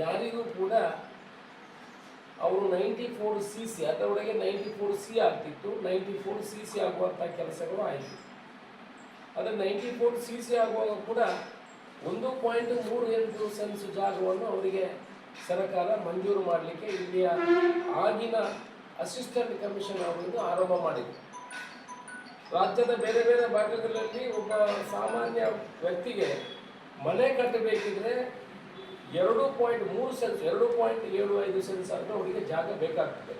ಯಾರಿಗೂ ಕೂಡ ಅವರು ನೈಂಟಿ ಫೋರ್ ಸಿ ಸಿ ಅದರೊಳಗೆ ನೈಂಟಿ ಫೋರ್ ಸಿ ಆಗ್ತಿತ್ತು. ನೈಂಟಿ ಫೋರ್ ಸಿ ಸಿ ಆಗುವಂಥ ಕೆಲಸಗಳು ಆಯಿತು. ಆದರೆ ನೈಂಟಿ ಫೋರ್ ಸಿ ಸಿ ಆಗುವಾಗ ಕೂಡ ಒಂದು ಪಾಯಿಂಟ್ ಮೂರು ಎಂಟು ಸೆನ್ಸ್ ಜಾಗವನ್ನು ಅವರಿಗೆ ಸರ್ಕಾರ ಮಂಜೂರು ಮಾಡಲಿಕ್ಕೆ ಇಲ್ಲಿಯ ಆಗಿನ ಅಸಿಸ್ಟೆಂಟ್ ಕಮಿಷನ್ ಅವರನ್ನು ಆರಂಭ ಮಾಡಿದರು. ರಾಜ್ಯದ ಬೇರೆ ಬೇರೆ ಭಾಗಗಳಲ್ಲಿ ಒಬ್ಬ ಸಾಮಾನ್ಯ ವ್ಯಕ್ತಿಗೆ ಮನೆ ಕಟ್ಟಬೇಕಿದ್ರೆ ಎರಡು ಪಾಯಿಂಟ್ ಮೂರು ಸೆನ್ಸ್ ಎರಡು ಪಾಯಿಂಟ್ ಏಳು ಐದು ಸೆನ್ಸ್ ಆದರೆ ಅವರಿಗೆ ಜಾಗ ಬೇಕಾಗ್ತದೆ.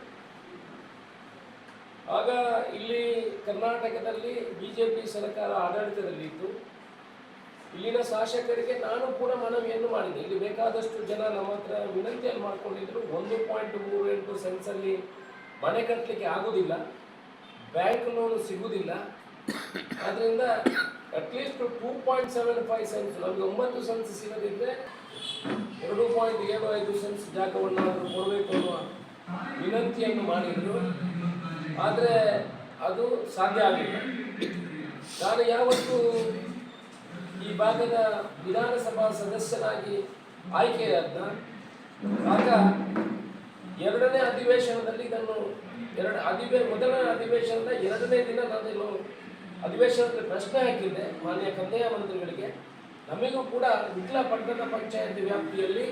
ಆಗ ಇಲ್ಲಿ ಕರ್ನಾಟಕದಲ್ಲಿ ಬಿ ಜೆ ಪಿ ಸರ್ಕಾರ ಆಡಳಿತದಲ್ಲಿತ್ತು. ಇಲ್ಲಿನ ಶಾಸಕರಿಗೆ ನಾನು ಕೂಡ ಮನವಿಯನ್ನು ಮಾಡಿದೆ. ಇಲ್ಲಿ ಬೇಕಾದಷ್ಟು ಜನ ನಮ್ಮ ಹತ್ರ ವಿನಂತಿಯನ್ನು ಮಾಡ್ಕೊಂಡಿದ್ರು. ಒಂದು ಪಾಯಿಂಟ್ ಮೂರು ಎಂಟು ಸೆನ್ಸಲ್ಲಿ ಮನೆ ಕಟ್ಟಲಿಕ್ಕೆ ಆಗೋದಿಲ್ಲ. ಬ್ಯಾಂಕ್ ಲೋನ್ ಸಿಗುವುದಿಲ್ಲ ಆದ್ದರಿಂದ at least two point seven five cents ನಮಗೆ ಒಂಬತ್ತು ಸೆನ್ಸ್ ಸಿಗದಿದ್ದರೆ ಎರಡು ಪಾಯಿಂಟ್ ಏಳು ಐದು ಸೆನ್ಸ್ ಜಾಗವನ್ನು ಆದರೂ ಕೊಡಬೇಕು ಅನ್ನುವ ವಿನಂತಿಯನ್ನು ಮಾಡಿದರು. ಆದರೆ ಅದು ಸಾಧ್ಯ ಆಗಲಿಲ್ಲ. ನಾನು ಯಾವತ್ತೂ ಈ ಭಾಗದ ವಿಧಾನಸಭಾ ಸದಸ್ಯನಾಗಿ ಆಯ್ಕೆಯಾದ ಆಗ ಎರಡನೇ ಅಧಿವೇಶನದಲ್ಲಿ ಇದನ್ನು ಎರಡು ಅಧಿವೇ ಮೊದಲನೇ ಅಧಿವೇಶನದ ಎರಡನೇ ದಿನ ನಾನು ಅಧಿವೇಶನದಲ್ಲಿ ಪ್ರಶ್ನೆ ಹಾಕಿದ್ದೆ ಮಾನ್ಯ ಕಂದಾಯ ಮಂತ್ರಿಗಳಿಗೆ. ನಮಗೂ ಕೂಡ ವಿಟ್ಲ ಪಟ್ಟಣ ಪಂಚಾಯತ್ ವ್ಯಾಪ್ತಿಯಲ್ಲಿ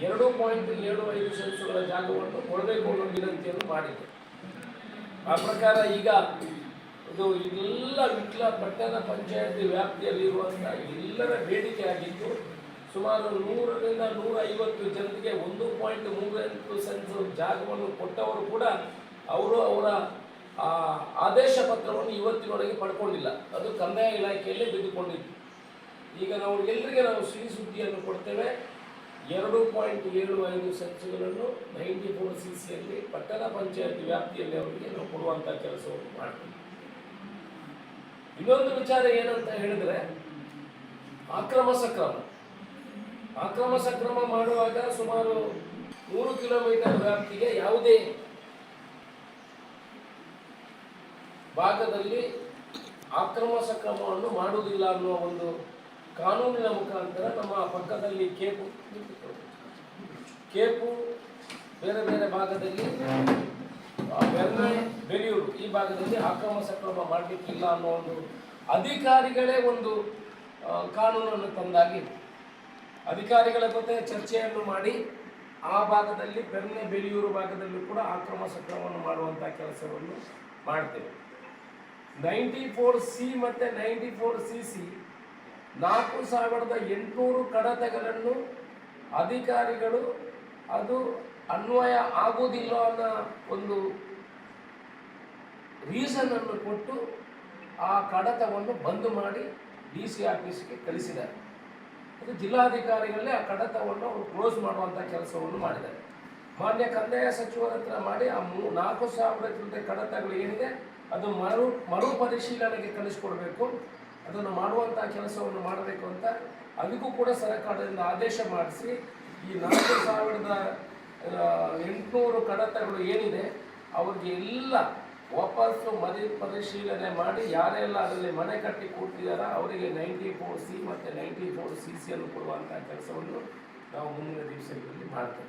ಎರಡು ಪಾಯಿಂಟ್ ಏಳು ಐದು ಸೆನ್ಸುಗಳ ಜಾಗವನ್ನು ಕೊಡಬೇಕು ಅನ್ನೋ ವಿನಂತಿಯನ್ನು ಮಾಡಿದೆ ಆ ಪ್ರಕಾರ ಈಗ ಇದು ಎಲ್ಲ ವಿಟ್ಲ ಪಟ್ಟಣ ಪಂಚಾಯತ್ ವ್ಯಾಪ್ತಿಯಲ್ಲಿರುವಂಥ ಎಲ್ಲರ ಬೇಡಿಕೆ ಆಗಿದ್ದು ಸುಮಾರು ನೂರರಿಂದ ನೂರ ಐವತ್ತು ಜನರಿಗೆ ಒಂದು ಪಾಯಿಂಟ್ ಎಂಟು ಸೆನ್ಸ್ ಜಾಗವನ್ನು ಕೊಟ್ಟವರು ಕೂಡ ಅವರು ಅವರ ಆದೇಶ ಪತ್ರವನ್ನು ಇವತ್ತಿನೊಳಗೆ ಪಡ್ಕೊಂಡಿಲ್ಲ. ಅದು ಕಂದಾಯ ಇಲಾಖೆಯಲ್ಲಿ ಬಿದ್ದುಕೊಂಡಿತ್ತು. ಈಗ ನಾವು ಎಲ್ಲರಿಗೆ ನಾವು ಸಿಹಿ ಸುದ್ದಿಯನ್ನು ಕೊಡ್ತೇವೆ. ಎರಡು ಪಾಯಿಂಟ್ ಏಳು ಐದು ಸೆನ್ಸ್ಗಳನ್ನು ನೈಂಟಿ ಫೋರ್ ಸಿ ಸಿಯಲ್ಲಿ ಪಟ್ಟಣ ಪಂಚಾಯತ್ ವ್ಯಾಪ್ತಿಯಲ್ಲಿ ಅವರಿಗೆ ನಾವು ಕೊಡುವಂಥ ಕೆಲಸವನ್ನು ಮಾಡ್ತೀವಿ. ಇನ್ನೊಂದು ವಿಚಾರ ಏನಂತ ಹೇಳಿದ್ರೆ, ಅಕ್ರಮ ಸಕ್ರಮ. ಅಕ್ರಮ ಸಕ್ರಮ ಮಾಡುವಾಗ ಸುಮಾರು ನೂರು ಕಿಲೋಮೀಟರ್ ವ್ಯಾಪ್ತಿಗೆ ಯಾವುದೇ ಭಾಗದಲ್ಲಿ ಅಕ್ರಮ ಸಕ್ರಮವನ್ನು ಮಾಡುವುದಿಲ್ಲ ಅನ್ನುವ ಒಂದು ಕಾನೂನಿನ ಮುಖಾಂತರ ನಮ್ಮ ಪಕ್ಕದಲ್ಲಿ ಕೇಪು ಕೇಪು ಬೇರೆ ಬೇರೆ ಭಾಗದಲ್ಲಿ ಬೆಳೆಯೂರು ಈ ಭಾಗದಲ್ಲಿ ಅಕ್ರಮ ಸಕ್ರಮ ಮಾಡಲಿಕ್ಕಿಲ್ಲ ಅನ್ನೋ ಒಂದು ಅಧಿಕಾರಿಗಳೇ ಒಂದು ಕಾನೂನನ್ನು ತಂದಾಗಿದೆ ಅಧಿಕಾರಿಗಳ ಜೊತೆ ಚರ್ಚೆಯನ್ನು ಮಾಡಿ ಆ ಭಾಗದಲ್ಲಿ ಬೆರ್ನೆ ಬೆಲಿಯೂರು ಭಾಗದಲ್ಲೂ ಕೂಡ ಅಕ್ರಮ ಸಕ್ರಮವನ್ನು ಮಾಡುವಂಥ ಕೆಲಸವನ್ನು ಮಾಡ್ತೇವೆ. ನೈಂಟಿ ಫೋರ್ ಸಿ ಮತ್ತು ನೈಂಟಿ ಫೋರ್ ಸಿ ಸಿ ನಾಲ್ಕು ಸಾವಿರದ ಎಂಟುನೂರು ಕಡತಗಳನ್ನು ಅಧಿಕಾರಿಗಳು ಅದು ಅನ್ವಯ ಆಗುವುದಿಲ್ಲ ಅನ್ನೋ ಒಂದು ರೀಸನನ್ನು ಕೊಟ್ಟು ಆ ಕಡತವನ್ನು ಬಂದ್ ಮಾಡಿ ಡಿ ಸಿ ಆಫೀಸ್ಗೆ ಕಳಿಸಿದ್ದಾರೆ. ಅದು ಜಿಲ್ಲಾಧಿಕಾರಿಗಳೇ ಆ ಕಡತವನ್ನು ಅವರು ಕ್ಲೋಸ್ ಮಾಡುವಂಥ ಕೆಲಸವನ್ನು ಮಾಡಿದ್ದಾರೆ. ಮಾನ್ಯ ಕಂದಾಯ ಸಚಿವರ ಹತ್ರ ಮಾಡಿ ಆ ಮೂ ನಾಲ್ಕು ಸಾವಿರ ಜೊತೆ ಕಡತಗಳು ಏನಿದೆ, ಅದು ಮರು ಮರು ಪರಿಶೀಲನೆಗೆ ಕಳಿಸ್ಕೊಡ್ಬೇಕು. ಅದನ್ನು ಮಾಡುವಂಥ ಕೆಲಸವನ್ನು ಮಾಡಬೇಕು ಅಂತ ಅದಕ್ಕೂ ಕೂಡ ಸರ್ಕಾರದಿಂದ ಆದೇಶ ಮಾಡಿಸಿ ಈ ನಾಲ್ಕು ಸಾವಿರದ ಎಂಟುನೂರು ಕಡತಗಳು ಏನಿದೆ, ಅವ್ರಿಗೆ ಎಲ್ಲ ವಾಪಸ್ಸು ಮರು ಪರಿಶೀಲನೆ ಮಾಡಿ, ಯಾರೆಲ್ಲ ಅದರಲ್ಲಿ ಮನೆ ಕಟ್ಟಿ ಕೂತಿದಾರ, ಅವರಿಗೆ ನೈಂಟಿ ಫೋರ್ ಸಿ ಮತ್ತು ನೈಂಟಿ ಸಿ ಸಿಯನ್ನು ಕೊಡುವಂತಹ ಕೆಲಸವನ್ನು ನಾವು ಮುಂದಿನ ದಿವಸಗಳಲ್ಲಿ ಮಾಡ್ತೇವೆ.